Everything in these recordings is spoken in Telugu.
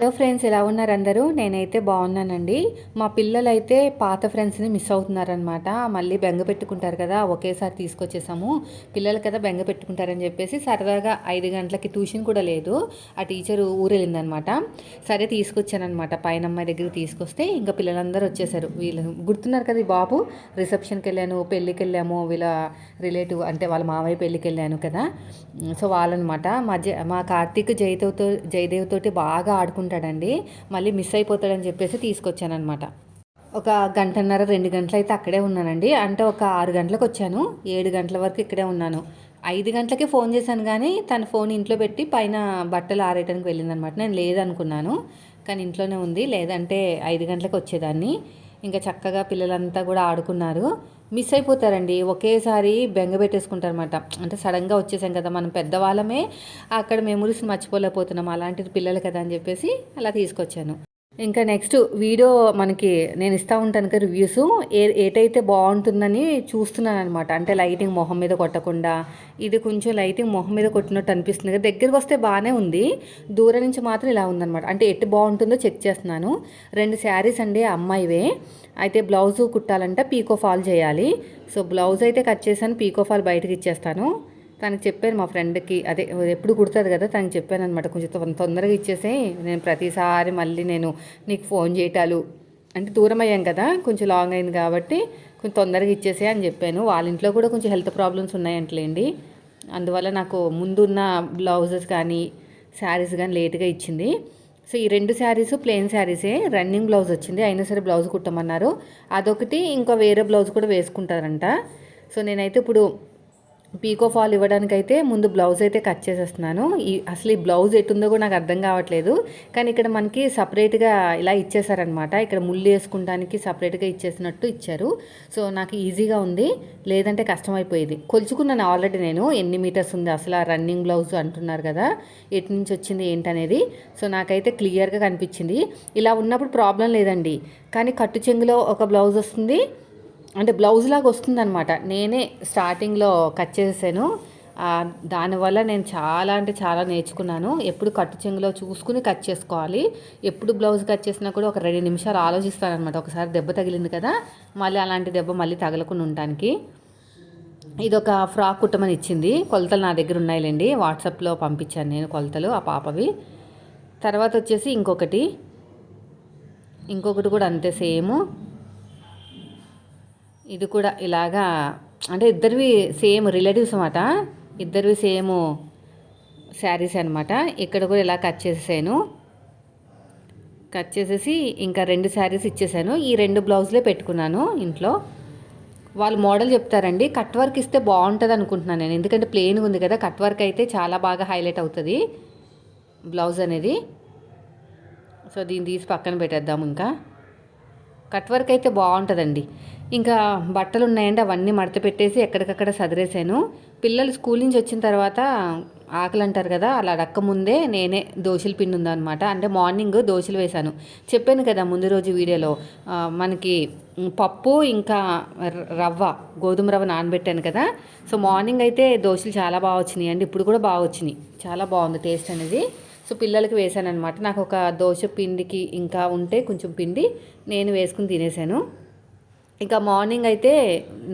హలో ఫ్రెండ్స్ ఎలా ఉన్నారు అందరూ? నేనైతే బాగున్నానండి. మా పిల్లలు అయితే పాత ఫ్రెండ్స్ని మిస్ అవుతున్నారనమాట మళ్ళీ బెంగ పెట్టుకుంటారు కదా ఒకేసారి తీసుకొచ్చేసాము. పిల్లలు కదా బెంగ పెట్టుకుంటారని చెప్పేసి సరదాగా ఐదు గంటలకి ట్యూషన్ కూడా లేదు. ఆ టీచర్ ఊరెళ్ళిందనమాట సరే తీసుకొచ్చానమాట పైన అమ్మాయి దగ్గరికి తీసుకొస్తే ఇంకా పిల్లలందరూ వచ్చేసారు. వీళ్ళు గుర్తున్నారు కదా ఈ బాబు? రిసెప్షన్కి వెళ్ళాను పెళ్ళికి వెళ్ళాము. వీళ్ళ రిలేటివ్ అంటే వాళ్ళ మావయ్య పెళ్ళికి వెళ్ళాను కదా. సో వాళ్ళనమాట మా జ మా కార్తీక్ జయదేవ్తో జయదేవ్ తోటి బాగా ఆడుకుంటారు. ఆడుకుంటాడండి మళ్ళీ మిస్ అయిపోతాడని చెప్పేసి తీసుకొచ్చానమాట ఒక గంటన్నర రెండు గంటలు అయితే అక్కడే ఉన్నానండి. అంటే ఒక ఆరు గంటలకు వచ్చాను. ఏడు గంటల వరకు ఇక్కడే ఉన్నాను. ఐదు గంటలకే ఫోన్ చేశాను కానీ తన ఫోన్ ఇంట్లో పెట్టి పైన బట్టలు ఆరేయడానికి వెళ్ళిందనమాట నేను లేదనుకున్నాను. కానీ ఇంట్లోనే ఉంది. లేదంటే ఐదు గంటలకు వచ్చేదాన్ని. ఇంకా చక్కగా పిల్లలంతా కూడా ఆడుకున్నారు. మిస్ అయిపోతారండి. ఒకేసారి బెంగ పెట్టేసుకుంటారనమాట అంటే సడన్గా వచ్చేసాం కదా మనం పెద్దవాళ్ళమే అక్కడ మెమరీస్ మర్చిపోలేకపోతున్నాం. అలాంటిది పిల్లలు కదా అని చెప్పేసి అలా తీసుకొచ్చాను. ఇంకా నెక్స్ట్ వీడియో మనకి నేను ఇస్తూ ఉంటాను కదా రివ్యూస్ ఏ ఏటైతే బాగుంటుందని చూస్తున్నాను అనమాట అంటే లైటింగ్ మొహం మీద కొట్టకుండా ఇది కొంచెం లైటింగ్ మొహం మీద కొట్టినట్టు అనిపిస్తుంది కదా. దగ్గరికి వస్తే బాగానే ఉంది. దూరం నుంచి మాత్రం ఇలా ఉందన్నమాట. అంటే ఎటు బాగుంటుందో చెక్ చేస్తున్నాను. రెండు శారీస్ అండి అమ్మాయివే. అయితే బ్లౌజ్ కుట్టాలంటే పీకో ఫాల్ చేయాలి. సో బ్లౌజ్ అయితే కట్ చేశాను పీకో ఫాల్ బయటకి ఇచ్చేస్తాను. తనకి చెప్పాను మా ఫ్రెండ్కి. అదే ఎప్పుడు కుడుతుంది కదా తనకి చెప్పాను అనమాట కొంచెం తొందరగా ఇచ్చేసే నేను ప్రతిసారి మళ్ళీ నేను నీకు ఫోన్ చేయటాలు. అంటే దూరం అయ్యాం కదా కొంచెం లాంగ్ అయింది కాబట్టి కొంచెం తొందరగా ఇచ్చేసే అని చెప్పాను. వాళ్ళ ఇంట్లో కూడా కొంచెం హెల్త్ ప్రాబ్లమ్స్ ఉన్నాయంటలేండి. అందువల్ల నాకు ముందున్న బ్లౌజెస్ కానీ శారీస్ కానీ లేట్గా ఇచ్చింది. సో ఈ రెండు శారీస్ ప్లెయిన్ శారీసే రన్నింగ్ బ్లౌజ్ వచ్చింది. అయినా సరే బ్లౌజ్ కుట్టమన్నారు. అదొకటి ఇంకా వేరే బ్లౌజ్ కూడా వేసుకుంటారంట. సో నేనైతే ఇప్పుడు పీకో ఫాల్ ఇవ్వడానికైతే ముందు బ్లౌజ్ అయితే కట్ చేసేస్తున్నాను. ఈ అసలు ఈ బ్లౌజ్ ఎటుందో కూడా నాకు అర్థం కావట్లేదు. కానీ ఇక్కడ మనకి సపరేట్గా ఇలా ఇచ్చేసారనమాట ఇక్కడ ముళ్ళు వేసుకుంటానికి సపరేట్గా ఇచ్చేసినట్టు ఇచ్చారు. సో నాకు ఈజీగా ఉంది. లేదంటే కష్టమైపోయేది. కొలుచుకున్నాను ఆల్రెడీ నేను. ఎన్ని మీటర్స్ ఉంది అసలు ఆ రన్నింగ్ బ్లౌజ్ అంటున్నారు కదా. ఎటు నుంచి వచ్చింది ఏంటనేది. సో నాకైతే క్లియర్గా కనిపించింది. ఇలా ఉన్నప్పుడు ప్రాబ్లం లేదండి. కానీ కట్టు చెంగులో ఒక బ్లౌజ్ వస్తుంది. అంటే బ్లౌజ్ లాగా వస్తుందనమాట నేనే స్టార్టింగ్లో కట్ చేసాను దానివల్ల నేను చాలా అంటే చాలా నేర్చుకున్నాను. ఎప్పుడు కట్టు చెంగులో చూసుకుని కట్ చేసుకోవాలి. ఎప్పుడు బ్లౌజ్ కట్ చేసినా కూడా ఒక రెండు నిమిషాలు ఆలోచిస్తానమాట ఒకసారి దెబ్బ తగిలింది కదా మళ్ళీ అలాంటి దెబ్బ మళ్ళీ తగలకుండా ఉండటానికి. ఇది ఒక ఫ్రాక్ కుట్టమని ఇచ్చింది. కొలతలు నా దగ్గర ఉన్నాయిలేండి. వాట్సాప్లో పంపించాను నేను కొలతలు ఆ పాపవి. తర్వాత వచ్చేసి ఇంకొకటి. ఇంకొకటి కూడా అంతే సేమ్. ఇది కూడా ఇలాగా అంటే ఇద్దరివి సేమ్ రిలేటివ్స్ అనమాట ఇద్దరివి సేమ్ శారీస్ అనమాట ఇక్కడ కూడా ఇలా కట్ చేసేసాను. కట్ చేసేసి ఇంకా రెండు శారీస్ ఇచ్చేసాను. ఈ రెండు బ్లౌజ్లే పెట్టుకున్నాను ఇంట్లో. వాళ్ళు మోడల్ చెప్తారండి కట్ వర్క్ ఇస్తే బాగుంటుంది అనుకుంటున్నాను నేను. ఎందుకంటే ప్లెయిన్గా ఉంది కదా కట్ వర్క్ అయితే చాలా బాగా హైలైట్ అవుతుంది బ్లౌజ్ అనేది. సో దీన్ని తీసి పక్కన పెట్టేద్దాము ఇంకా. కట్ వర్క్ అయితే బాగుంటుందండి. ఇంకా బట్టలు ఉన్నాయండి అవన్నీ మడత పెట్టేసి ఎక్కడికక్కడ సదిరేశాను. పిల్లలు స్కూల్ నుంచి వచ్చిన తర్వాత ఆకలి అంటారు కదా అలా రక్క ముందే నేనే దోశలు పిండి అనమాట అంటే మార్నింగ్ దోశలు వేశాను. చెప్పాను కదా ముందు రోజు వీడియోలో మనకి పప్పు ఇంకా రవ్వ గోధుమ రవ్వ నానబెట్టాను కదా. సో మార్నింగ్ అయితే దోశలు చాలా బాగా వచ్చినాయి అండి. ఇప్పుడు కూడా బాగా వచ్చినాయి. చాలా బాగుంది టేస్ట్ అనేది. సో పిల్లలకి వేసాను అనమాట నాకు ఒక దోశ పిండికి ఇంకా ఉంటే కొంచెం పిండి నేను వేసుకుని తినేసాను. ఇంకా మార్నింగ్ అయితే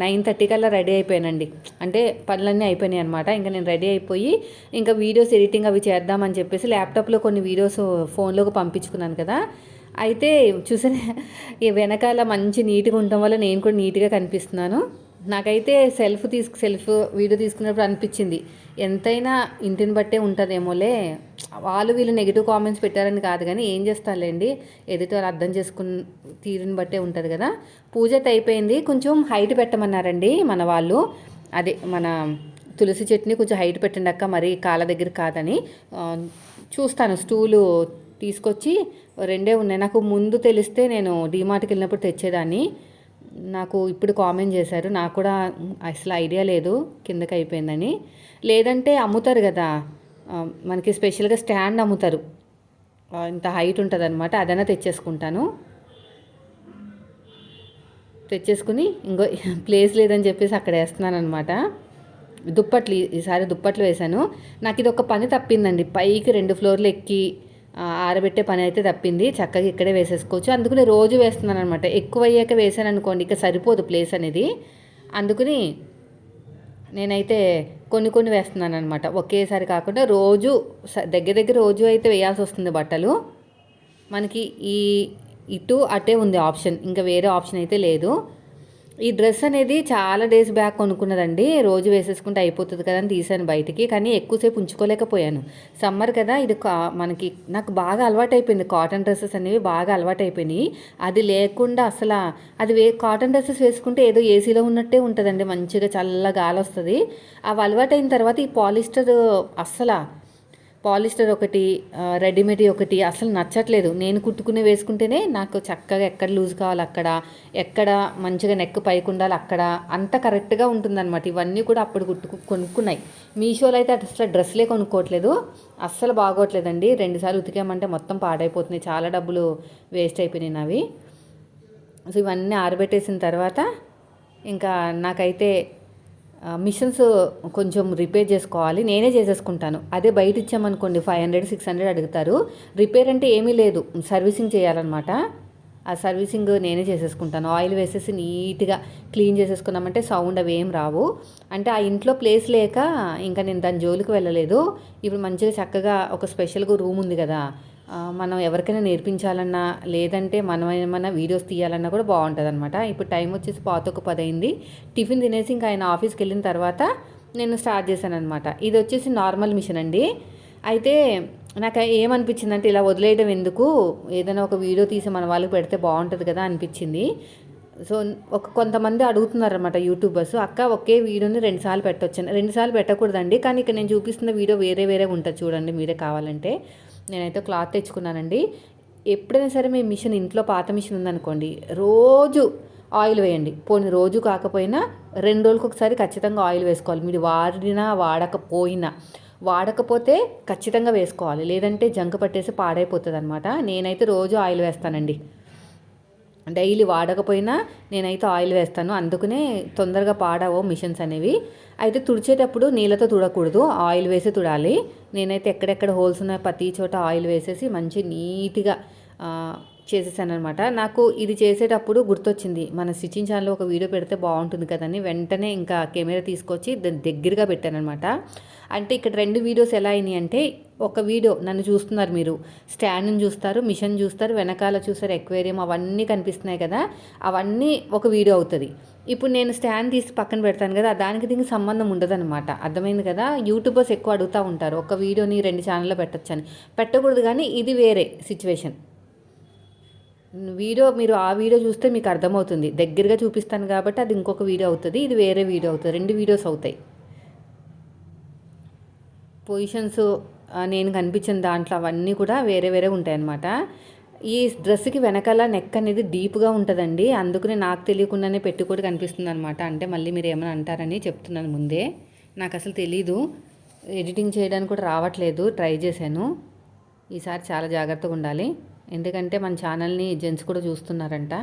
నైన్ థర్టీ కల్లా రెడీ అయిపోయానండి. అంటే పనులన్నీ అయిపోయినాయి అనమాట ఇంకా నేను రెడీ అయిపోయి ఇంకా వీడియోస్ ఎడిటింగ్ అవి చేద్దామని చెప్పేసి ల్యాప్టాప్లో కొన్ని వీడియోస్ ఫోన్లోకి పంపించుకున్నాను కదా. అయితే చూసిన ఈ వెనకాల మంచి నీట్గా ఉండటం వల్ల నేను కూడా నీట్గా కనిపిస్తున్నాను. నాకైతే సెల్ఫ్ తీసుకు సెల్ఫ్ వీడియో తీసుకున్నప్పుడు అనిపించింది. ఎంతైనా ఇంటిని బట్టే ఉంటుందేమోలే వాళ్ళు వీళ్ళు నెగిటివ్ కామెంట్స్ పెట్టారని కాదు కానీ ఏం చేస్తారులేండి? ఎదుటి అర్థం చేసుకున్న తీరుని బట్టే ఉంటుంది కదా. పూజ అయిపోయింది. కొంచెం హైట్ పెట్టమన్నారండి మన వాళ్ళు. అదే మన తులసి చెట్టుని కొంచెం హైట్ పెట్టండి అక్క. మరి కాళ్ళ దగ్గర కాదని. చూస్తాను. స్టూలు తీసుకొచ్చి రెండే ఉన్నాయి. నాకు ముందు తెలిస్తే నేను డీమార్ట్కి వెళ్ళినప్పుడు తెచ్చేదాన్ని. నాకు ఇప్పుడు కామెంట్ చేశారు. నాకు కూడా అసలు ఐడియా లేదు. కిందకి అయిపోయిందని. లేదంటే అమ్ముతారు కదా. మనకి స్పెషల్గా స్టాండ్ అమ్ముతారు. ఇంత హైట్ ఉంటుంది అనమాట అదైనా తెచ్చేసుకుంటాను. తెచ్చేసుకుని ఇంకో ప్లేస్ లేదని చెప్పేసి అక్కడ వేస్తున్నాను అనమాట దుప్పట్లు ఈసారి దుప్పట్లు వేశాను. నాకు ఇది ఒక పని తప్పిందండి. పైకి రెండు ఫ్లోర్లు ఎక్కి ఆరబెట్టే పని అయితే తప్పింది. చక్కగా ఇక్కడే వేసేసుకోవచ్చు. అందుకని రోజు వేస్తున్నాను అనమాట ఎక్కువ అయ్యాక వేసాను అనుకోండి ఇక సరిపోదు ప్లేస్ అనేది. అందుకని నేనైతే కొన్ని కొన్ని వేస్తున్నాను అనమాట ఒకేసారి కాకుండా రోజు స- దగ్గర దగ్గర రోజు అయితే వేయాల్సి వస్తుంది బట్టలు. మనకి ఈ ఇటు అటే ఉంది ఆప్షన్. ఇంకా వేరే ఆప్షన్ అయితే లేదు. ఈ డ్రెస్ అనేది చాలా డేస్ బ్యాక్ కొనుక్కున్నదండి. రోజు వేసేసుకుంటే అయిపోతుంది కదా అని తీసాను బయటికి. కానీ ఎక్కువసేపు ఉంచుకోలేకపోయాను. సమ్మర్ కదా ఇది కా మనకి నాకు బాగా అలవాటు అయిపోయింది కాటన్ డ్రెస్సెస్ అనేవి బాగా అలవాటు అయిపోయినాయి అది లేకుండా అసలు అది వే కాటన్ డ్రెస్సెస్ వేసుకుంటే ఏదో ఏసీలో ఉన్నట్టే ఉంటుందండి. మంచిగా చల్ల గాలి వస్తుంది అవి అలవాటైన తర్వాత ఈ పాలిస్టర్ అస్సలు పాలిస్టర్ ఒకటి రెడీమేడ్ ఒకటి అసలు నచ్చట్లేదు. నేను కుట్టుకునే వేసుకుంటేనే నాకు చక్కగా ఎక్కడ లూజ్ కావాలి అక్కడ ఎక్కడ మంచిగా నెక్ పైకి ఉండాలి అక్కడ అంత కరెక్ట్గా ఉంటుందన్నమాట. ఇవన్నీ కూడా అప్పుడు కుట్టుకు కొనుక్కున్నాయి. మీషోలో అయితే అసలు డ్రెస్లే కొనుక్కోవట్లేదు. అస్సలు బాగోట్లేదండి. రెండుసార్లు ఉతికామంటే మొత్తం పాడైపోతున్నాయి. చాలా డబ్బులు వేస్ట్ అయిపోయినాయి అవి సో ఇవన్నీ ఆరబెట్టేసిన తర్వాత ఇంకా నాకైతే మిషన్స్ కొంచెం రిపేర్ చేసుకోవాలి. నేనే చేసేసుకుంటాను. అదే బయట ఇచ్చామనుకోండి ఫైవ్ హండ్రెడ్ సిక్స్ హండ్రెడ్ అడుగుతారు. రిపేర్ అంటే ఏమీ లేదు. సర్వీసింగ్ చేయాలన్నమాట. ఆ సర్వీసింగ్ నేనే చేసేసుకుంటాను. ఆయిల్ వేసేసి నీట్గా క్లీన్ చేసేసుకున్నామంటే సౌండ్ అవి ఏం రావు. అంటే ఆ ఇంట్లో ప్లేస్ లేక ఇంకా నేను దాని జోలికి వెళ్ళలేదు. ఇప్పుడు మంచిగా చక్కగా ఒక స్పెషల్గా రూమ్ ఉంది కదా. మనం ఎవరికైనా నేర్పించాలన్నా లేదంటే మనం ఏమైనా వీడియోస్ తీయాలన్నా కూడా బాగుంటుంది అనమాట ఇప్పుడు టైం వచ్చేసి పాత ఒక పది అయింది టిఫిన్ తినేసి ఇంకా ఆయన ఆఫీస్కి వెళ్ళిన తర్వాత నేను స్టార్ట్ చేశాను అనమాట ఇది వచ్చేసి నార్మల్ మిషన్ అండి. అయితే నాకు ఏమనిపించింది అంటే ఇలా వదిలేయడం ఎందుకు? ఏదైనా ఒక వీడియో తీసి మన వాళ్ళకి పెడితే బాగుంటుంది కదా అనిపించింది. సో ఒక కొంతమంది అడుగుతున్నారు అనమాట యూట్యూబర్స్ అక్క ఒకే వీడియోని రెండుసార్లు పెట్టొచ్చు రెండుసార్లు పెట్టకూడదండి. కానీ ఇక్కడ నేను చూపిస్తున్న వీడియో వేరే వేరే ఉంటుంది చూడండి మీరే కావాలంటే. నేనైతే క్లాత్ తెచ్చుకున్నానండి. ఎప్పుడైనా సరే మీ మిషన్ ఇంట్లో పాత మిషన్ ఉందనుకోండి రోజు ఆయిల్ వేయండి. పోనీ రోజు కాకపోయినా రెండు రోజులకు ఒకసారి ఖచ్చితంగా ఆయిల్ వేసుకోవాలి. మీరు వాడినా వాడకపోయినా. వాడకపోతే ఖచ్చితంగా వేసుకోవాలి. లేదంటే జంక పట్టేసి పాడైపోతుంది అనమాట నేనైతే రోజు ఆయిల్ వేస్తానండి. డైలీ వాడకపోయినా నేనైతే ఆయిల్ వేస్తాను. అందుకనే తొందరగా పాడవు మిషన్స్ అనేవి. అయితే తుడిచేటప్పుడు నీళ్ళతో తుడకూడదు. ఆయిల్ వేసి తుడాలి. నేనైతే ఎక్కడెక్కడ హోల్స్ ఉన్నాయో ప్రతి చోట ఆయిల్ వేసేసి మంచి నీట్గా చేసేసాను అనమాట నాకు ఇది చేసేటప్పుడు గుర్తొచ్చింది. మన స్టిచ్చింగ్ ఛానల్లో ఒక వీడియో పెడితే బాగుంటుంది కదని వెంటనే ఇంకా కెమెరా తీసుకొచ్చి దాన్ని దగ్గరగా పెట్టానమాట అంటే ఇక్కడ రెండు వీడియోస్ ఎలా అయినాయి అంటే ఒక వీడియో నన్ను చూస్తున్నారు మీరు. స్టాండ్ని చూస్తారు మిషన్ చూస్తారు వెనకాల చూస్తారు ఎక్వేరియం అవన్నీ కనిపిస్తున్నాయి కదా అవన్నీ ఒక వీడియో అవుతుంది. ఇప్పుడు నేను స్టాండ్ తీసి పక్కన పెడతాను కదా దానికి దీనికి సంబంధం ఉండదన్నమాట. అర్థమైంది కదా? యూట్యూబర్స్ ఎక్కువ అడుగుతూ ఉంటారు ఒక వీడియోని రెండు ఛానల్లో పెట్టచ్చని. పెట్టకూడదు కానీ ఇది వేరే సిచ్యువేషన్. వీడియో మీరు ఆ వీడియో చూస్తే మీకు అర్థమవుతుంది. దగ్గరగా చూపిస్తాను కాబట్టి అది ఇంకొక వీడియో అవుతుంది ఇది వేరే వీడియో అవుతుంది. రెండు వీడియోస్ అవుతాయి. పొజిషన్స్ నేను కనిపించిన దాంట్లో అవన్నీ కూడా వేరే వేరే ఉంటాయన్నమాట. ఈ డ్రెస్కి వెనకాల నెక్ అనేది డీప్గా ఉంటుందండి. అందుకనే నాకు తెలియకుండానే పెట్టి కూడా కనిపిస్తుంది అనమాట అంటే మళ్ళీ మీరు ఏమైనా అంటారని చెప్తున్నాను ముందే. నాకు అసలు తెలీదు. ఎడిటింగ్ చేయడానికి కూడా రావట్లేదు. ట్రై చేశాను. ఈసారి చాలా జాగ్రత్తగా ఉండాలి. ఎందుకంటే మన ఛానల్ని జెంట్స్ కూడా చూస్తున్నారంట.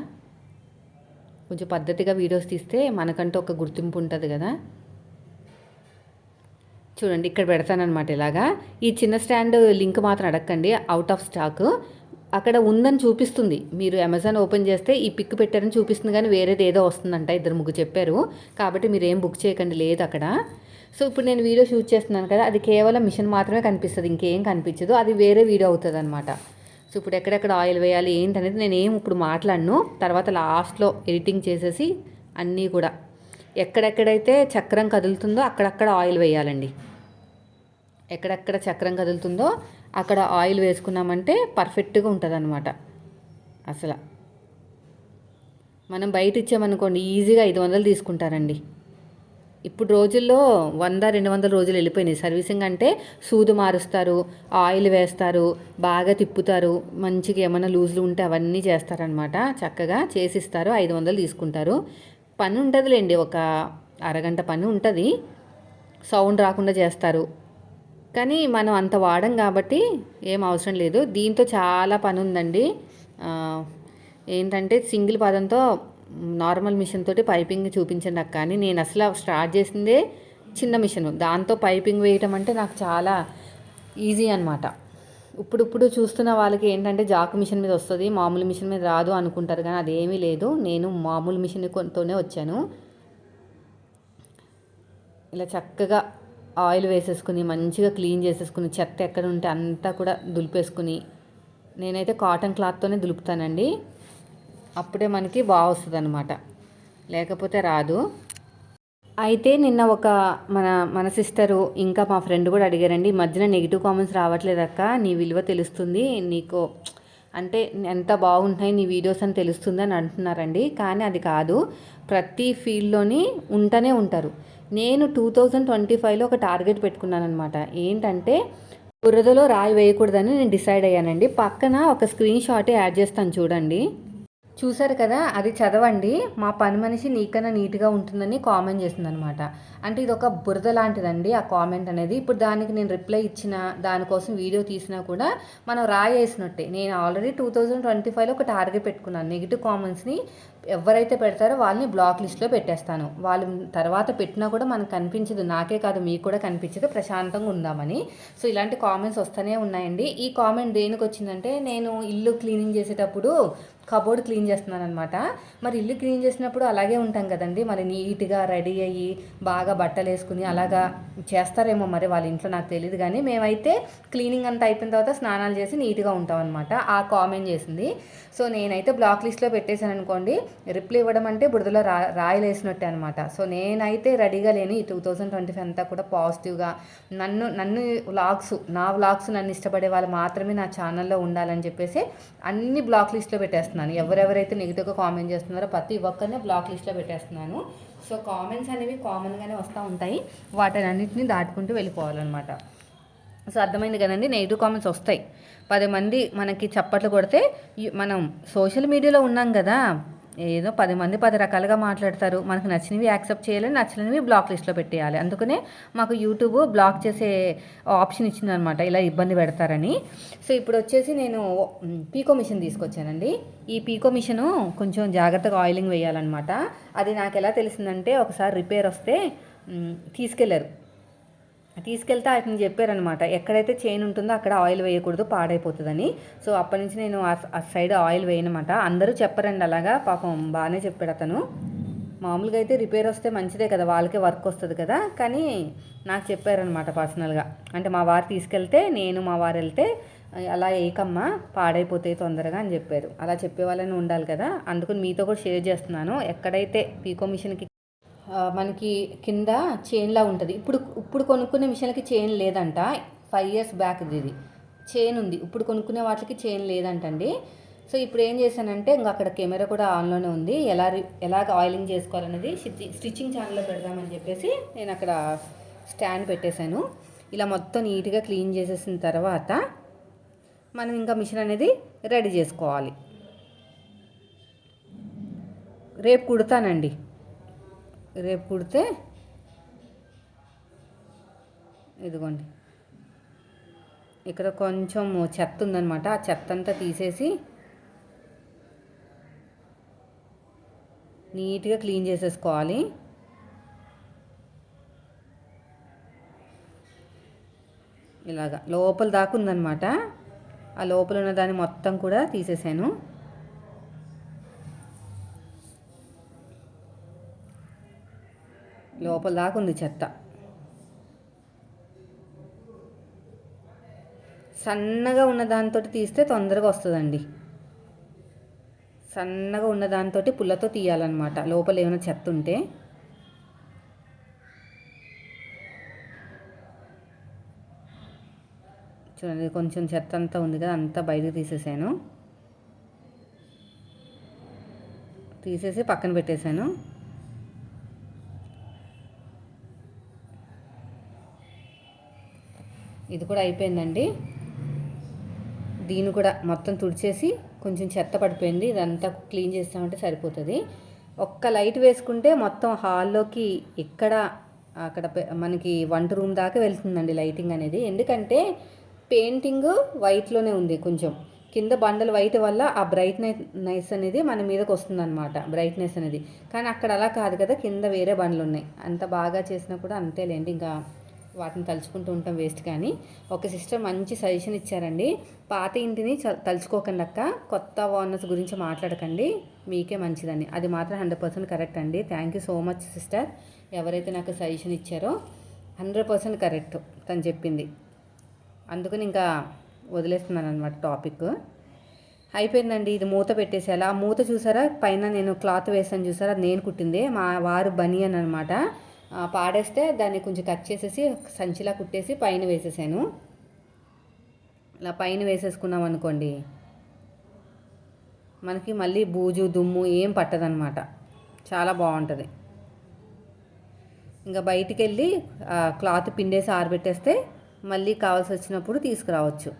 కొంచెం పద్ధతిగా వీడియోస్ తీస్తే మనకంటూ ఒక గుర్తింపు ఉంటుంది కదా. చూడండి ఇక్కడ పెడతానమాట ఇలాగా. ఈ చిన్న స్టాండ్ లింక్ మాత్రం అడగండి అవుట్ ఆఫ్ స్టాక్ అక్కడ ఉందని చూపిస్తుంది. మీరు అమెజాన్ ఓపెన్ చేస్తే ఈ పిక్ పెట్టారని చూపిస్తుంది కానీ వేరేది ఏదో వస్తుందంట ఇద్దరు ముగ్గు చెప్పారు. కాబట్టి మీరు ఏం బుక్ చేయకండి లేదు అక్కడ. సో ఇప్పుడు నేను వీడియో షూట్ చేస్తున్నాను కదా అది కేవలం మిషన్ మాత్రమే కనిపిస్తుంది ఇంకేం కనిపించదు. అది వేరే వీడియో అవుతుంది అనమాట సో ఇప్పుడు ఎక్కడెక్కడ ఆయిల్ వేయాలి ఏంటనేది నేను ఏం ఇప్పుడు మాట్లాడను. తర్వాత లాస్ట్లో ఎడిటింగ్ చేసేసి అన్నీ కూడా. ఎక్కడెక్కడైతే చక్రం కదులుతుందో అక్కడక్కడ ఆయిల్ వేయాలండి. ఎక్కడెక్కడ చక్రం కదులుతుందో అక్కడ ఆయిల్ వేసుకున్నామంటే పర్ఫెక్ట్గా ఉంటుంది అనమాట అసలు. మనం బయట ఇచ్చామనుకోండి ఈజీగా ఐదు వందలు తీసుకుంటారండి. ఇప్పుడు రోజుల్లో వంద రెండు వందల రోజులు వెళ్ళిపోయినాయి. సర్వీసింగ్ అంటే సూదు మారుస్తారు ఆయిల్ వేస్తారు బాగా తిప్పుతారు మంచిగా ఏమైనా లూజులు ఉంటే అవన్నీ చేస్తారనమాట చక్కగా చేసిస్తారు ఐదు వందలు తీసుకుంటారు. పని ఉంటుందిలేండి ఒక అరగంట పని ఉంటుంది సౌండ్ రాకుండా చేస్తారు. కానీ మనం అంత వాడం కాబట్టి ఏం అవసరం లేదు. దీంతో చాలా పని ఉందండి ఏంటంటే సింగిల్ పదంతో నార్మల్ మిషన్ తోటి పైపింగ్ చూపించండి అక్క కానీ నేను అసలు స్టార్ట్ చేసిందే చిన్న మిషన్. దాంతో పైపింగ్ వేయటం అంటే నాకు చాలా ఈజీ అనమాట ఇప్పుడు ఇప్పుడు చూస్తున్న వాళ్ళకి ఏంటంటే జాక్ మిషన్ మీద వస్తుంది మామూలు మిషన్ మీద రాదు అనుకుంటారు కానీ అదేమీ లేదు. నేను మామూలు మిషన్తోనే వచ్చాను. ఇలా చక్కగా ఆయిల్ వేసేసుకుని మంచిగా క్లీన్ చేసేసుకుని చెత్త ఎక్కడ ఉంటే అంతా కూడా దులిపేసుకుని నేనైతే కాటన్ క్లాత్తోనే దులుపుతానండి. అప్పుడే మనకి బాగా వస్తుంది అనమాట లేకపోతే రాదు. అయితే నిన్న ఒక మన మన సిస్టరు ఇంకా మా ఫ్రెండ్ కూడా అడిగారండి ఈ మధ్యన నెగిటివ్ కామెంట్స్ రావట్లేదక్క నీ విలువ తెలుస్తుంది నీకు అంటే ఎంత బాగుంటాయి నీ వీడియోస్ అని తెలుస్తుంది అని అంటున్నారండి. కానీ అది కాదు ప్రతి ఫీల్డ్లోని ఉంటూనే ఉంటారు. నేను టూ థౌజండ్ ట్వంటీ ఫైవ్లో ఒక టార్గెట్ పెట్టుకున్నాను అనమాట ఏంటంటే బురదలో రాయి వేయకూడదని నేను డిసైడ్ అయ్యానండి. పక్కన ఒక స్క్రీన్ షాటే యాడ్ చేస్తాను చూడండి. చూసారు కదా అది చదవండి. మా పని మనిషి నీకన్నా నీట్గా ఉంటుందని కామెంట్ చేసింది అనమాట అంటే ఇది ఒక బురద లాంటిదండి ఆ కామెంట్ అనేది. ఇప్పుడు దానికి నేను రిప్లై ఇచ్చిన దానికోసం వీడియో తీసినా కూడా మనం రాయేసినట్టే నేను ఆల్రెడీ టూ థౌజండ్ ట్వంటీ ఫైవ్లో ఒక టార్గెట్ పెట్టుకున్నాను. నెగిటివ్ కామెంట్స్ని ఎవరైతే పెడతారో వాళ్ళని బ్లాక్ లిస్ట్లో పెట్టేస్తాను. వాళ్ళు తర్వాత పెట్టినా కూడా మనకు కనిపించదు. నాకే కాదు మీకు కూడా కనిపించదు. ప్రశాంతంగా ఉందామని. సో ఇలాంటి కామెంట్స్ వస్తూనే ఉన్నాయండి. ఈ కామెంట్ దేనికి వచ్చిందంటే నేను ఇల్లు క్లీనింగ్ చేసేటప్పుడు కబోర్డ్ క్లీన్ చేస్తున్నాను అనమాట మరి ఇల్లు క్లీన్ చేసినప్పుడు అలాగే ఉంటాం కదండి. మరి నీట్గా రెడీ అయ్యి బాగా బట్టలు వేసుకుని అలాగా చేస్తారేమో మరి వాళ్ళ ఇంట్లో నాకు తెలియదు కానీ మేమైతే క్లీనింగ్ అంతా అయిపోయిన తర్వాత స్నానాలు చేసి నీట్గా ఉంటాం అనమాట ఆ కామెంట్ చేసింది. సో నేనైతే బ్లాక్ లిస్ట్లో పెట్టేశాను అనుకోండి రిప్లై ఇవ్వడం అంటే బురదలో రా రాయలేసినట్టే అనమాట సో నేనైతే రెడీగా లేని. ఈ టూ థౌజండ్ ట్వంటీ ఫైవ్ అంతా కూడా పాజిటివ్గా. నన్ను నన్ను వ్లాగ్స్ నా వ్లాగ్స్ నన్ను ఇష్టపడే వాళ్ళు మాత్రమే నా ఛానల్లో ఉండాలని చెప్పేసి అన్ని బ్లాక్ లిస్ట్లో పెట్టేస్తున్నాను. ఎవరెవరైతే నెగిటివ్గా కామెంట్ చేస్తున్నారో ప్రతి ఒక్కరిని బ్లాక్ లిస్ట్లో పెట్టేస్తున్నాను. సో కామెంట్స్ అనేవి కామన్గానే వస్తూ ఉంటాయి. వాటిని అన్నింటినీ దాటుకుంటూ వెళ్ళిపోవాలన్నమాట. సో అర్థమైంది కదండి? నెగిటివ్ కామెంట్స్ వస్తాయి. పది మంది మనకి చప్పట్లు కొడితే మనం సోషల్ మీడియాలో ఉన్నాం కదా ఏదో పది మంది పది రకాలుగా మాట్లాడతారు. మనకు నచ్చినవి యాక్సెప్ట్ చేయాలి నచ్చినవి బ్లాక్ లిస్ట్లో పెట్టేయాలి. అందుకనే మాకు యూట్యూబ్ బ్లాక్ చేసే ఆప్షన్ ఇచ్చిందనమాట ఇలా ఇబ్బంది పెడతారని. సో ఇప్పుడు వచ్చేసి నేను పీకో మిషన్ తీసుకొచ్చానండి. ఈ పీకో మిషను కొంచెం జాగ్రత్తగా ఆయిలింగ్ వేయాలన్నమాట అది నాకు ఎలా తెలిసిందంటే ఒకసారి రిపేర్ వస్తే తీసుకెళ్ళారు. తీసుకెళ్తే ఆయన చెప్పారనమాట ఎక్కడైతే చైన్ ఉంటుందో అక్కడ ఆయిల్ వేయకూడదు పాడైపోతుందని. సో అప్పటి నుంచి నేను ఆ సైడ్ ఆయిల్ వేయనమాట. అందరూ చెప్పరండి అలాగా. పాపం బాగానే చెప్పాడు అతను. మామూలుగా అయితే రిపేర్ వస్తే మంచిదే కదా వాళ్ళకే వర్క్ వస్తుంది కదా. కానీ నాకు చెప్పారనమాట పర్సనల్గా. అంటే మా వారు తీసుకెళ్తే నేను మా వారు వెళ్తే అలా వేయకమ్మా పాడైపోతాయి తొందరగా అని చెప్పారు. అలా చెప్పే వాళ్ళని ఉండాలి కదా. అందుకని మీతో కూడా షేర్ చేస్తున్నాను. ఎక్కడైతే పీకో మిషన్కి మనకి కింద చైన్లా ఉంటుంది. ఇప్పుడు ఇప్పుడు కొనుక్కునే మిషన్లకి చైన్ లేదంట. ఫైవ్ ఇయర్స్ బ్యాక్ ఇది. చైన్ ఉంది. ఇప్పుడు కొనుక్కునే వాటికి చైన్ లేదంటండి. సో ఇప్పుడు ఏం చేశానంటే ఇంకా అక్కడ కెమెరా కూడా ఆన్లోనే ఉంది. ఎలా ఎలాగ ఆయిలింగ్ చేసుకోవాలనేది స్టిచ్చింగ్ ఛానల్లో పెడదామని చెప్పేసి నేను అక్కడ స్టాండ్ పెట్టేశాను. ఇలా మొత్తం నీట్గా క్లీన్ చేసేసిన తర్వాత మనం ఇంకా మిషన్ అనేది రెడీ చేసుకోవాలి. రేపు కుడతానండి. రేపు కుడితే ఇదిగోండి. ఇక్కడ కొంచెం చెత్త ఉందనమాట ఆ చెత్త అంతా తీసేసి నీట్గా క్లీన్ చేసేసుకోవాలి. ఇలాగా లోపల దాకా ఉందన్నమాట. ఆ లోపల ఉన్న దాన్ని మొత్తం కూడా తీసేసాను. లోపల దాకా ఉంది చెత్త. సన్నగా ఉన్న దాంతో తీస్తే తొందరగా వస్తుందండి. సన్నగా ఉన్న దాంతో పుల్లతో తీయాలన్నమాట. లోపల ఏమైనా చెత్త ఉంటే. చూడండి కొంచెం చెత్త అంతా ఉంది కదా అంతా బయటకు తీసేసాను. తీసేసి పక్కన పెట్టేశాను. ఇది కూడా అయిపోయిందండి. దీన్ని కూడా మొత్తం తుడిచేసి కొంచెం చెత్త పడిపోయింది. ఇదంతా క్లీన్ చేస్తామంటే సరిపోతుంది. ఒక్క లైట్ వేసుకుంటే మొత్తం హాల్లోకి ఇక్కడ అక్కడ మనకి వంట రూమ్ దాకా వెళ్తుందండి లైటింగ్ అనేది. ఎందుకంటే పెయింటింగ్ వైట్లోనే ఉంది కొంచెం. కింద బండలు వైట్ వల్ల ఆ బ్రైట్నెస్ అనేది మన మీదకి వస్తుంది అనమాట బ్రైట్నెస్ అనేది. కానీ అక్కడ అలా కాదు కదా కింద వేరే బండ్లు ఉన్నాయి అంత బాగా చేసినా కూడా అంతేలేండి. ఇంకా వాటిని తలుచుకుంటూ ఉంటాం వేస్ట్ కానీ. ఒక సిస్టర్ మంచి సజెషన్ ఇచ్చారండి. పాత ఇంటిని చ- తలుచుకోకండి అక్క. కొత్త ఓనర్స్ గురించి మాట్లాడకండి. మీకే మంచిదని. అది మాత్రం హండ్రెడ్ పర్సెంట్ కరెక్ట్ అండి. Thank you so much sister ఎవరైతే నాకు సజెషన్ ఇచ్చారో హండ్రెడ్ పర్సెంట్ కరెక్ట్ తను చెప్పింది. అందుకని ఇంకా వదిలేస్తున్నాను అనమాట టాపిక్ అయిపోయిందండి. ఇది మూత పెట్టేసేలా ఆ మూత చూసారా? పైన నేను క్లాత్ వేసాను చూసారా? అది నేను కుట్టిందే. మా వారు బనియన్ అనమాట పాడేస్తే దాన్ని కొంచెం కట్ చేసేసి సంచిలా కుట్టేసి పైన వేసేసాను. ఇలా పైన వేసేసుకున్నాం అనుకోండి మనకి మళ్ళీ బూజు దుమ్ము ఏం పట్టదనమాట చాలా బాగుంటుంది. ఇంకా బయటికి వెళ్ళి క్లాత్ పిండేసి ఆరబెట్టేస్తే మళ్ళీ కావాల్సి వచ్చినప్పుడు తీసుకురావచ్చు.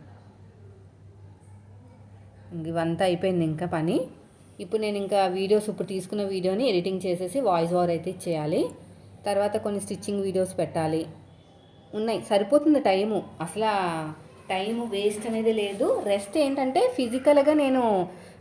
ఇంక ఇవంతా అయిపోయింది ఇంకా పని. ఇప్పుడు నేను ఇంకా వీడియోస్ ఇప్పుడు తీసుకున్న వీడియోని ఎడిటింగ్ చేసేసి వాయిస్ ఓవర్ అయితే ఇచ్చేయాలి. తర్వాత కొన్ని స్టిచ్చింగ్ వీడియోస్ పెట్టాలి. ఉన్నాయి. సరిపోతుంది టైము. అసలు టైము వేస్ట్ అనేది లేదు. రెస్ట్ ఏంటంటే ఫిజికల్గా నేను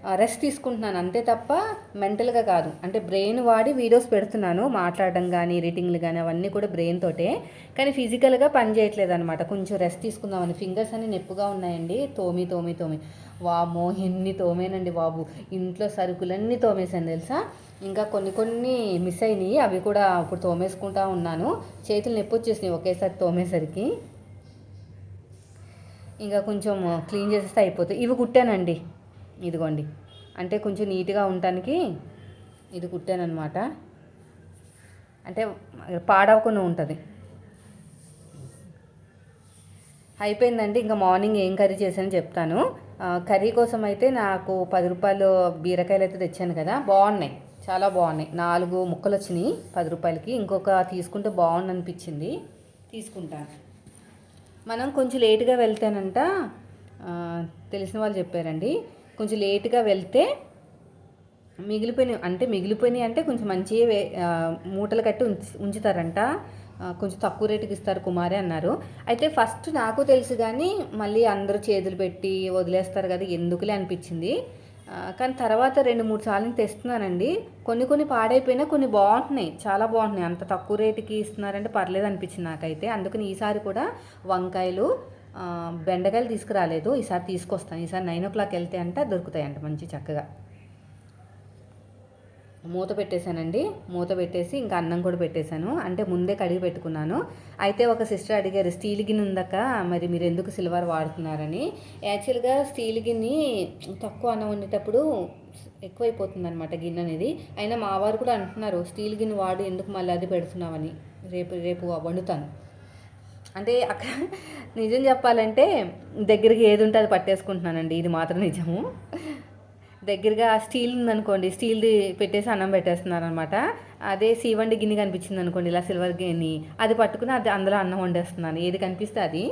రెస్ట్ తీసుకుంటున్నాను. అంతే తప్ప మెంటల్గా కాదు. అంటే బ్రెయిన్ వాడి వీడియోస్ పెడుతున్నాను. మాట్లాడడం కానీ రీటింగ్లు కానీ అవన్నీ కూడా బ్రెయిన్ తోటే. కానీ ఫిజికల్గా పని చేయట్లేదు అనమాట కొంచెం రెస్ట్ తీసుకుందామని. ఫింగర్స్ అన్ని నొప్పుగా ఉన్నాయండి. తోమి తోమి తోమి. వామో ఎన్ని తోమేనండి బాబు. ఇంట్లో సరుకులన్నీ తోమేసాను తెలుసా? ఇంకా కొన్ని కొన్ని మిస్ అయినాయి. అవి కూడా ఇప్పుడు తోమేసుకుంటా ఉన్నాను. చేతులు నొప్పి వచ్చేసినాయి ఒకేసారి తోమేసరికి. ఇంకా కొంచెం క్లీన్ చేసేస్తే అయిపోతుంది ఇవి కుట్టానండి. ఇదిగోండి. అంటే కొంచెం నీట్గా ఉండటానికి ఇది కుట్టానమాట అంటే పాడవకుండా ఉంటుంది. అయిపోయిందండి. ఇంకా మార్నింగ్ ఏం కర్రీ చేశానో చెప్తాను. కర్రీ కోసం అయితే నాకు పది రూపాయలు బీరకాయలు అయితే తెచ్చాను కదా. బాగున్నాయి. చాలా బాగున్నాయి. నాలుగు ముక్కలు వచ్చినాయి పది రూపాయలకి. ఇంకొక తీసుకుంటే బాగుంది అనిపించింది. తీసుకుంటాను. మనం కొంచెం లేటుగా వెళ్తేనంట తెలిసిన వాళ్ళు చెప్పారండి. కొంచెం లేటుగా వెళ్తే మిగిలిపోయినాయి అంటే మిగిలిపోయినాయి అంటే కొంచెం మంచి వే- మూటలు కట్టి ఉంచి ఉంచుతారంట. కొంచెం తక్కువ రేటుకి ఇస్తారు కుమారి అన్నారు. అయితే ఫస్ట్ నాకు తెలుసు కానీ మళ్ళీ అందరూ చేతులు పెట్టి వదిలేస్తారు కదా ఎందుకులే అనిపించింది. కానీ తర్వాత రెండు మూడు సార్లు తెస్తున్నానండి. కొన్ని కొన్ని పాడైపోయినా కొన్ని బాగుంటున్నాయి. చాలా బాగుంటున్నాయి. అంత తక్కువ రేటుకి ఇస్తున్నారంటే పర్లేదు అనిపించింది నాకైతే. అందుకని ఈసారి కూడా వంకాయలు బెండకాయలు తీసుకురాలేదు. ఈసారి తీసుకొస్తాను. ఈసారి నైన్ ఓ క్లాక్ వెళ్తే అంట దొరుకుతాయంట మంచి చక్కగా. మూత పెట్టేశానండి. మూత పెట్టేసి ఇంకా అన్నం కూడా పెట్టేశాను. అంటే ముందే కడిగి పెట్టుకున్నాను. అయితే ఒక సిస్టర్ అడిగారు స్టీల్ గిన్నె ఉందాక మరి మీరు ఎందుకు సిల్వర్ వాడుతున్నారని? యాక్చువల్గా స్టీల్ గిన్నె తక్కువ అన్నం వండేటప్పుడు ఎక్కువైపోతుంది అనమాట గిన్నె అనేది. అయినా మా వారు కూడా అంటున్నారు స్టీల్ గిన్నె వాడు ఎందుకు మళ్ళీ అది పెడుతున్నామని రేపు రేపు వండుతాను. అంటే అక్కడ నిజం చెప్పాలంటే దగ్గరికి ఏది ఉంటే అది పట్టేసుకుంటున్నానండి. ఇది మాత్రం నిజము. దగ్గరగా స్టీల్ ఉందనుకోండి స్టీల్ది పెట్టేసి అన్నం పెట్టేస్తున్నారు అనమాట అదే సీవండి గిన్నె కనిపించింది అనుకోండి ఇలా సిల్వర్ గిన్నె అది పట్టుకుని అది అందులో అన్నం వండేస్తున్నాను. ఏది కనిపిస్తే అది.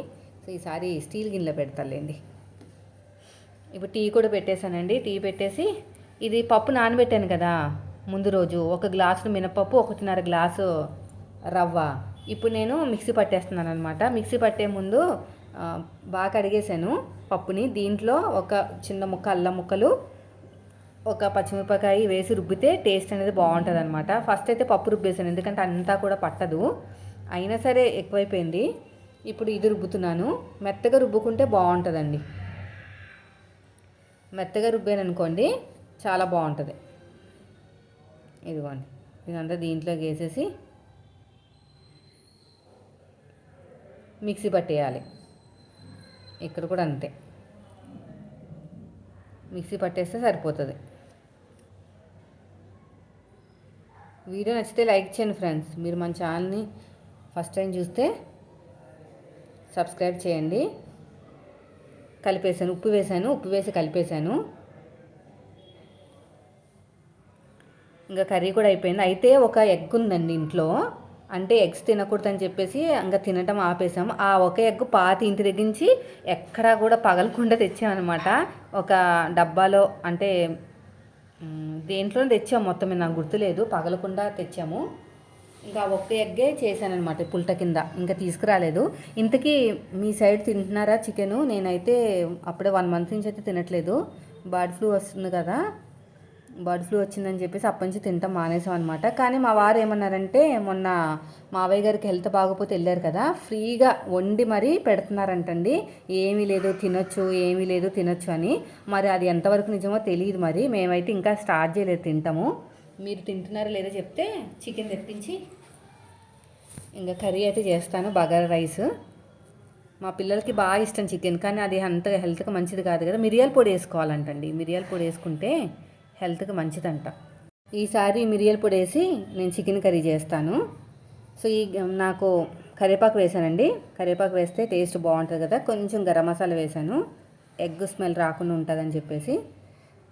సో ఈసారి స్టీల్ గిన్నెలో పెడతాలేండి ఇప్పుడు టీ కూడా పెట్టేశానండి. టీ పెట్టేసి ఇది పప్పు నానబెట్టాను కదా. ముందు రోజు ఒక గ్లాసు మినపప్పు ఒకటిన్నర గ్లాసు రవ్వ. ఇప్పుడు నేను మిక్సీ పట్టేస్తున్నాను అనమాట మిక్సీ పట్టే ముందు బాగా కడిగేశాను పప్పుని. దీంట్లో ఒక చిన్న ముక్క అల్లం ముక్కలు ఒక పచ్చిమిరపకాయ వేసి రుబ్బితే టేస్ట్ అనేది బాగుంటుంది అనమాట ఫస్ట్ అయితే పప్పు రుబ్బేసాను ఎందుకంటే అంతా కూడా పట్టదు. అయినా సరే ఎక్కువైపోయింది. ఇప్పుడు ఇది రుబ్బుతున్నాను. మెత్తగా రుబ్బుకుంటే బాగుంటుందండి. మెత్తగా రుబ్బాను అనుకోండి చాలా బాగుంటుంది. ఇదిగోండి ఇదంతా దీంట్లోకి వేసేసి మిక్సీ పట్టేయాలి. ఇక్కడ కూడా అంతే. మిక్సీ పట్టేస్తే సరిపోతుంది. వీడియో నచ్చితే లైక్ చేయండి ఫ్రెండ్స్. మీరు మన ఛానల్ని ఫస్ట్ టైం చూస్తే సబ్స్క్రైబ్ చేయండి. కలిపేసాను ఉప్పు వేసాను ఉప్పు వేసి కలిపేసాను ఇంకా కర్రీ కూడా అయిపోయింది. అయితే ఒక ఎగ్ ఉందండి ఇంట్లో. అంటే ఎగ్స్ తినకూడదని చెప్పేసి ఇంకా తినటం ఆపేసాము. ఆ ఒక ఎగ్ పాతి ఇంటి దగ్గరించి ఎక్కడా కూడా పగలకుండా తెచ్చామన్నమాట. ఒక డబ్బాలో అంటే దేంట్లో దేంట్లోనే తెచ్చాము మొత్తం నాకు గుర్తులేదు. పగలకుండా తెచ్చాము. ఇంకా ఒక్క ఎగ్గే చేశానమాట పుల్ట కింద. ఇంకా తీసుకురాలేదు. ఇంతకీ మీ సైడ్ తింటున్నారా చికెను? నేనైతే అప్పుడే వన్ మంత్ నుంచి అయితే తినట్లేదు. బర్డ్ ఫ్లూ వస్తుంది కదా. బర్డ్ ఫ్లూ వచ్చిందని చెప్పేసి అప్పటి నుంచి తింటాం మానేసాం అనమాట కానీ మా వారు ఏమన్నారంటే మొన్న మావయ్య గారికి హెల్త్ బాగోపోతే వెళ్ళారు కదా ఫ్రీగా వండి మరీ పెడుతున్నారంటండి. ఏమీ లేదు తినొచ్చు ఏమీ లేదు తినొచ్చు అని. మరి అది ఎంతవరకు నిజమో తెలియదు మరి. మేమైతే ఇంకా స్టార్ట్ చేయలేదు తింటాము. మీరు తింటున్నారో లేదో చెప్తే చికెన్ తెప్పించి ఇంకా కర్రీ అయితే చేస్తాను బగారా రైస్. మా పిల్లలకి బాగా ఇష్టం చికెన్ కానీ అది అంత హెల్త్కి మంచిది కాదు కదా. మిరియాల పొడి వేసుకోవాలంటండి. మిరియాల పొడి వేసుకుంటే హెల్త్కి మంచిదంట. ఈసారి మిరియాల పొడి వేసి నేను చికెన్ కర్రీ చేస్తాను. సో ఈ నాకు కరివేపాకు వేసానండి. కరివేపాకు వేస్తే టేస్ట్ బాగుంటుంది కదా. కొంచెం గరం మసాలా వేసాను. ఎగ్ స్మెల్ రాకుండా ఉంటుందని చెప్పేసి.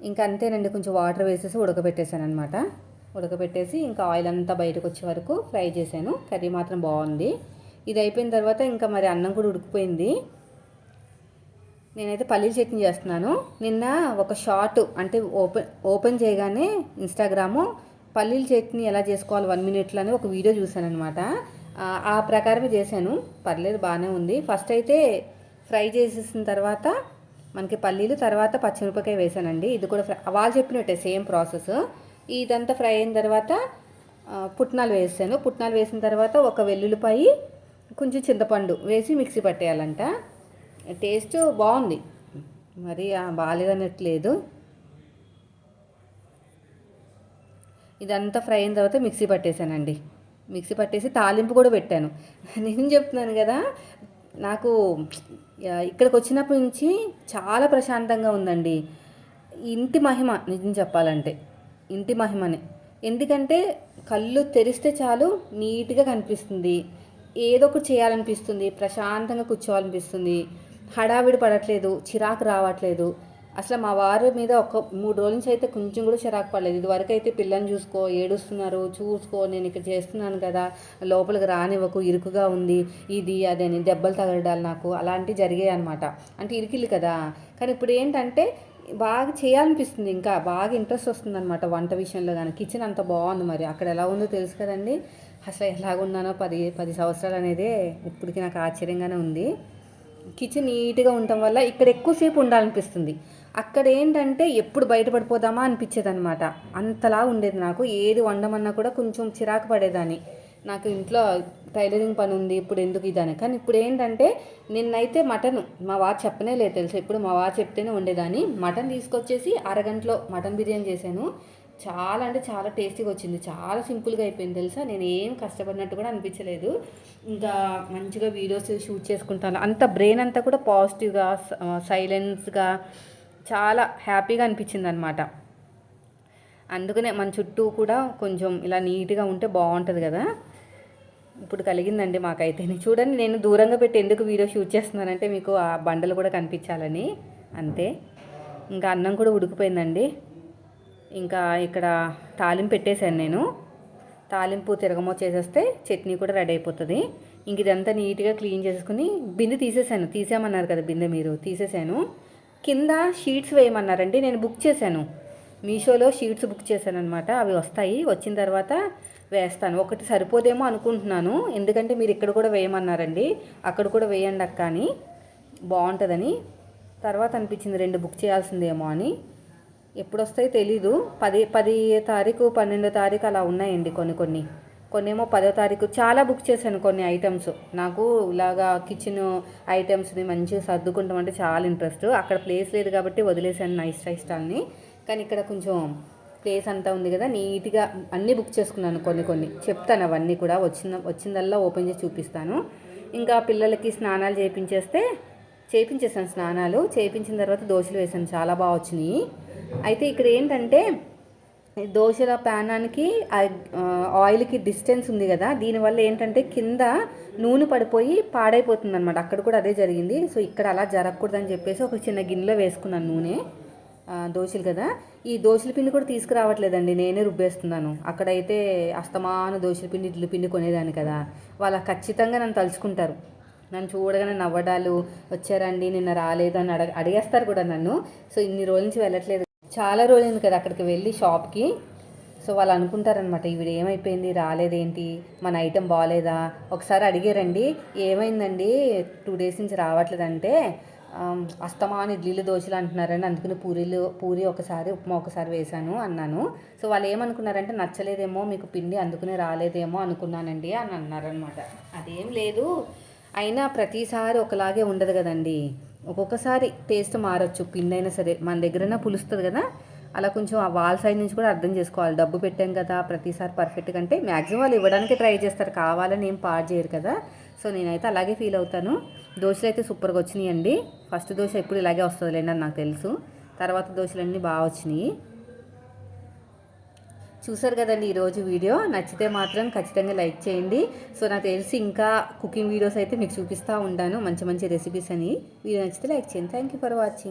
ఇంకా అంతేనండి కొంచెం వాటర్ వేసేసి ఉడకబెట్టేశాను అనమాట ఉడకబెట్టేసి ఇంకా ఆయిల్ అంతా బయటకు వచ్చే వరకు ఫ్రై చేశాను కర్రీ మాత్రం బాగుంది. ఇది అయిపోయిన తర్వాత ఇంకా మరి అన్నం కూడా ఉడికిపోయింది. నేనైతే పల్లీల చట్నీ చేస్తున్నాను. నిన్న ఒక షార్ట్ అంటే ఓపెన్ ఓపెన్ చేయగానే ఇన్స్టాగ్రాము పల్లీల చట్నీ ఎలా చేసుకోవాలి వన్ మినిట్లో అని ఒక వీడియో చూశాను అనమాట ఆ ప్రకారమే చేశాను. పర్లేదు బాగానే ఉంది. ఫస్ట్ అయితే ఫ్రై చేసేసిన తర్వాత మనకి పల్లీలు తర్వాత పచ్చిమిరపకాయ వేసానండి. ఇది కూడా ఫ్రై వాళ్ళు చెప్పినట్టే సేమ్ ప్రాసెస్. ఇదంతా ఫ్రై అయిన తర్వాత పుట్నాలు వేసాను. పుట్నాలు వేసిన తర్వాత ఒక వెల్లుల్లిపాయి కొంచెం చింతపండు వేసి మిక్సీ పట్టేయాలంట. టేస్ట్ బాగుంది. మరి బాగాలేదనట్లేదు ఇదంతా ఫ్రై అయిన తర్వాత మిక్సీ పట్టేశానండి. మిక్సీ పట్టేసి తాలింపు కూడా పెట్టాను. నేను చెప్తున్నాను కదా నాకు ఇక్కడికి వచ్చినప్పటి నుంచి చాలా ప్రశాంతంగా ఉందండి. ఇంటి మహిమ నిజం చెప్పాలంటే. ఇంటి మహిమనే. ఎందుకంటే కళ్ళు తెరిస్తే చాలు నీట్గా కనిపిస్తుంది. ఏదో ఒకటి చేయాలనిపిస్తుంది. ప్రశాంతంగా కూర్చోవాలనిపిస్తుంది. హడావిడి పడట్లేదు చిరాకు రావట్లేదు. అసలు మా వారి మీద ఒక మూడు రోజుల నుంచి అయితే కొంచెం కూడా చిరాకు పడలేదు. ఇదివరకు అయితే పిల్లని చూసుకో ఏడుస్తున్నారు చూసుకో నేను ఇక్కడ చేస్తున్నాను కదా లోపలికి రానివ్వకు ఇరుకుగా ఉంది ఇది అదని దెబ్బలు తగలడాలు నాకు అలాంటివి జరిగాయి అనమాట అంటే ఇరికిల్లు కదా. కానీ ఇప్పుడు ఏంటంటే బాగా చేయాలనిపిస్తుంది ఇంకా బాగా ఇంట్రెస్ట్ వస్తుంది అనమాట వంట విషయంలో కానీ. కిచెన్ అంత బాగుంది మరి. అక్కడ ఎలా ఉందో తెలుసు కదండి. అసలు ఎలాగున్నానో పది పది సంవత్సరాలు అనేది ఇప్పటికి నాకు ఆశ్చర్యంగానే ఉంది. కిచెన్ నీట్గా ఉండటం వల్ల ఇక్కడ ఎక్కువసేపు ఉండాలనిపిస్తుంది. అక్కడ ఏంటంటే ఎప్పుడు బయటపడిపోదామా అనిపించేది అనమాట అంతలా ఉండేది నాకు. ఏది వండమన్నా కూడా కొంచెం చిరాకు పడేదాన్ని. నాకు ఇంట్లో టైలరింగ్ పని ఉంది ఇప్పుడు ఎందుకు ఇదాని. కానీ ఇప్పుడు ఏంటంటే నిన్నైతే మటన్ మా వారు చెప్పనే లేదు తెలుసు? ఇప్పుడు మా వారు చెప్తేనే ఉండేదాన్ని మటన్ తీసుకొచ్చేసి అరగంటలో మటన్ బిర్యానీ చేశాను. చాలా అంటే చాలా టేస్టీగా వచ్చింది. చాలా సింపుల్గా అయిపోయింది తెలుసా? నేను ఏం కష్టపడినట్టు కూడా అనిపించలేదు. ఇంకా మంచిగా వీడియోస్ షూట్ చేసుకుంటాను. అంత బ్రెయిన్ అంతా కూడా పాజిటివ్గా సైలెన్స్గా చాలా హ్యాపీగా అనిపించింది అనమాట అందుకనే మన చుట్టూ కూడా కొంచెం ఇలా నీట్గా ఉంటే బాగుంటుంది కదా? ఇప్పుడు కలిగిందండి మాకైతే. చూడండి నేను దూరంగా పెట్టి ఎందుకు వీడియో షూట్ చేస్తున్నానంటే మీకు ఆ బండలు కూడా కనిపించాలని. అంతే. ఇంకా అన్నం కూడా ఉడికిపోయిందండి. ఇంకా ఇక్కడ తాలింపు పెట్టేశాను నేను. తాలింపు తిరగమో చేసేస్తే చట్నీ కూడా రెడీ అయిపోతుంది. ఇంక ఇదంతా నీట్గా క్లీన్ చేసుకుని బిందె తీసేసాను తీసామన్నారు కదా బిందె మీరు తీసేసాను కింద షీట్స్ వేయమన్నారండి నేను బుక్ చేశాను. మీషోలో షీట్స్ బుక్ చేశాను అనమాట అవి వస్తాయి వచ్చిన తర్వాత వేస్తాను. ఒకటి సరిపోదేమో అనుకుంటున్నాను. ఎందుకంటే మీరు ఇక్కడ కూడా వేయమన్నారండి. అక్కడ కూడా వేయండి అక్క అని. బాగుంటుందని. తర్వాత అనిపించింది రెండు బుక్ చేయాల్సిందేమో అని. ఎప్పుడు వస్తాయి తెలీదు. పది పది తారీఖు పన్నెండో తారీఖు అలా ఉన్నాయండి కొన్ని కొన్ని. కొన్నేమో పదో తారీఖు. చాలా బుక్ చేశాను కొన్ని ఐటమ్స్. నాకు ఇలాగా కిచెన్ ఐటమ్స్ని మంచిగా సర్దుకుంటాం అంటే చాలా ఇంట్రెస్ట్. అక్కడ ప్లేస్ లేదు కాబట్టి వదిలేసాను నైస్ స్టైల్ని కానీ ఇక్కడ కొంచెం ప్లేస్ అంతా ఉంది కదా నీట్గా అన్నీ బుక్ చేసుకున్నాను కొన్ని కొన్ని. చెప్తాను అవన్నీ కూడా. వచ్చిన వచ్చిందల్లా ఓపెన్ చేసి చూపిస్తాను. ఇంకా పిల్లలకి స్నానాలు చేయించేస్తే చేపించేసాను స్నానాలు. చేపించిన తర్వాత దోశలు వేసాను చాలా బాగా వచ్చినాయి. అయితే ఇక్కడ ఏంటంటే దోశల ప్యానానికి ఆయిల్కి డిస్టెన్స్ ఉంది కదా. దీనివల్ల ఏంటంటే కింద నూనె పడిపోయి పాడైపోతుంది అనమాట అక్కడ కూడా అదే జరిగింది. సో ఇక్కడ అలా జరగకూడదని చెప్పేసి ఒక చిన్న గిన్నెలో వేసుకున్నాను నూనె దోశలు కదా. ఈ దోశల పిండి కూడా తీసుకురావట్లేదండి. నేనే రుబ్బేస్తున్నాను. అక్కడైతే అస్తమాన దోశల పిండి ఇడ్లు పిండి కొనేదాన్ని కదా. వాళ్ళ ఖచ్చితంగా నన్ను తలుచుకుంటారు. నన్ను చూడగానే నవ్వడాలు వచ్చారండి నిన్న రాలేదు అని అడగ అడిగేస్తారు కూడా నన్ను. సో ఇన్ని రోజుల నుంచి వెళ్ళట్లేదు. చాలా రోజులైంది కదా అక్కడికి వెళ్ళి షాప్కి. సో వాళ్ళు అనుకుంటారనమాట ఈవిడ ఏమైపోయింది? రాలేదేంటి? మన ఐటెం బాగాలేదా ఒకసారి అడిగారండి ఏమైందండి? టూ డేస్ నుంచి రావట్లేదంటే అస్తమాని ఇడ్లీలు దోశలు అంటున్నారని అందుకని పూరీలు పూరి ఒకసారి ఉప్మా ఒకసారి వేశాను అన్నాను. సో వాళ్ళు ఏమనుకున్నారంటే నచ్చలేదేమో మీకు పిండి అందుకనే రాలేదేమో అనుకున్నానండి అని అన్నారనమాట అదేం లేదు అయినా ప్రతిసారి ఒకలాగే ఉండదు కదండి. ఒక్కొక్కసారి టేస్ట్ మారచ్చు పిండి అయినా సరే. మన దగ్గరైనా పులుస్తుంది కదా. అలా కొంచెం ఆ వాళ్ళ సైడ్ నుంచి కూడా అర్థం చేసుకోవాలి. డబ్బు పెట్టాం కదా ప్రతిసారి పర్ఫెక్ట్గా అంటే మ్యాక్సిమం వాళ్ళు ఇవ్వడానికి ట్రై చేస్తారు. కావాలని ఏం పాడు చేయరు కదా. సో నేనైతే అలాగే ఫీల్ అవుతాను. దోశలు అయితే సూపర్గా వచ్చినాయండి. ఫస్ట్ దోశ ఎప్పుడు ఇలాగే వస్తుందిలేండి అని నాకు తెలుసు. తర్వాత దోశలన్నీ బాగా వచ్చినాయి. చూసారు కదండి ఈరోజు వీడియో. నచ్చితే మాత్రం ఖచ్చితంగా లైక్ చేయండి. సో నాకు తెలిసి ఇంకా కుకింగ్ వీడియోస్ అయితే మీకు చూపిస్తూ ఉంటాను. మంచి మంచి రెసిపీస్ అని. వీడియో నచ్చితే లైక్ చేయండి. Thank you for watching